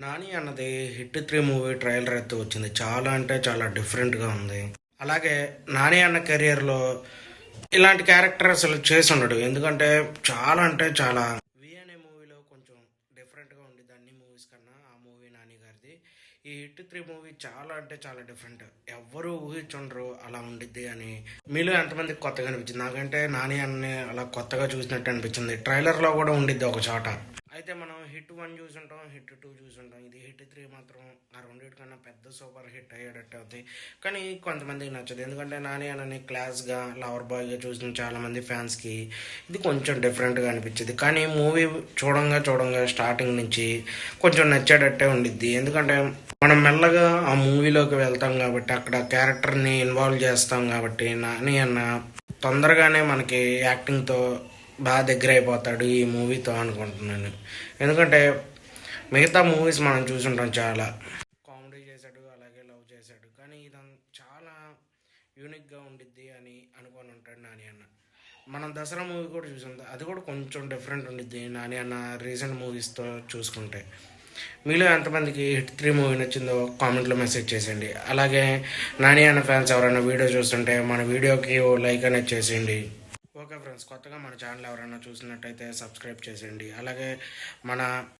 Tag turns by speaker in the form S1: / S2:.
S1: నాని అన్నది hit three movie trailer అయితే వచ్చింది. చాలా అంటే చాలా డిఫరెంట్గా ఉంది. అలాగే నాని అన్న కెరియర్లో ఇలాంటి క్యారెక్టర్ అసలు చేసి ఉండడు. ఎందుకంటే చాలా అంటే చాలా వి అనే మూవీలో కొంచెం డిఫరెంట్గా ఉండేది అన్ని మూవీస్ కన్నా ఆ మూవీ నాని గారిది. ఈ హిట్ త్రీ మూవీ చాలా అంటే చాలా డిఫరెంట్. ఎవ్వరూ ఊహించుండరు అలా ఉండిద్ది అని. మీలో ఎంతమందికి కొత్తగా అనిపించింది? నాకంటే నాని అన్నని అలా కొత్తగా చూసినట్టు అనిపించింది. ట్రైలర్లో కూడా ఉండిద్ది ఒక చోట. అయితే మనం హిట్ వన్ చూసి ఉంటాం హిట్ టూ చూసి ఉంటాం ఇది హిట్ త్రీ మాత్రం ఆ రెండింటికన్నా పెద్ద సూపర్ హిట్ అయ్యేటట్టు అవుతాయి. కానీ కొంతమందికి నచ్చదు. ఎందుకంటే నాని అనని క్లాస్గా లవర్ బాయ్గా చూసిన చాలామంది ఫ్యాన్స్కి ఇది కొంచెం డిఫరెంట్గా అనిపించింది. కానీ మూవీ చూడంగా చూడంగా స్టార్టింగ్ నుంచి కొంచెం నచ్చేటట్టే ఉండిద్ది. ఎందుకంటే మనం మెల్లగా ఆ మూవీలోకి వెళ్తాం కాబట్టి అక్కడ క్యారెక్టర్ని ఇన్వాల్వ్ చేస్తాం కాబట్టి నాని అన్న తొందరగానే మనకి యాక్టింగ్తో బాగా దగ్గర అయిపోతాడు ఈ మూవీతో అనుకుంటున్నాను. ఎందుకంటే మిగతా మూవీస్ మనం చూసుంటాం చాలా. కామెడీ చేశాడు అలాగే లవ్ చేశాడు. కానీ ఇదంతా చాలా యూనిక్గా ఉండిద్ది అని అనుకొని ఉంటాడు నాని అన్న. మనం దసరా మూవీ కూడా చూసాం అది కూడా కొంచెం డిఫరెంట్ ఉండిద్ది నాని అన్న రీసెంట్ మూవీస్తో చూసుకుంటే. మీలో ఎంతమందికి హిట్ త్రీ మూవీ నచ్చిందో కామెంట్లో మెసేజ్ చేసేయండి. అలాగే నాని అన్న ఫ్యాన్స్ ఎవరైనా వీడియో చూస్తుంటే మన వీడియోకి ఓ లైక్ అనేది చేసేయండి. ఓకే ఫ్రెండ్స్ కొత్తగా మన ఛానల్ ఎవరైనా చూసినట్టయితే సబ్స్క్రైబ్ చేసేయండి. అలాగే మన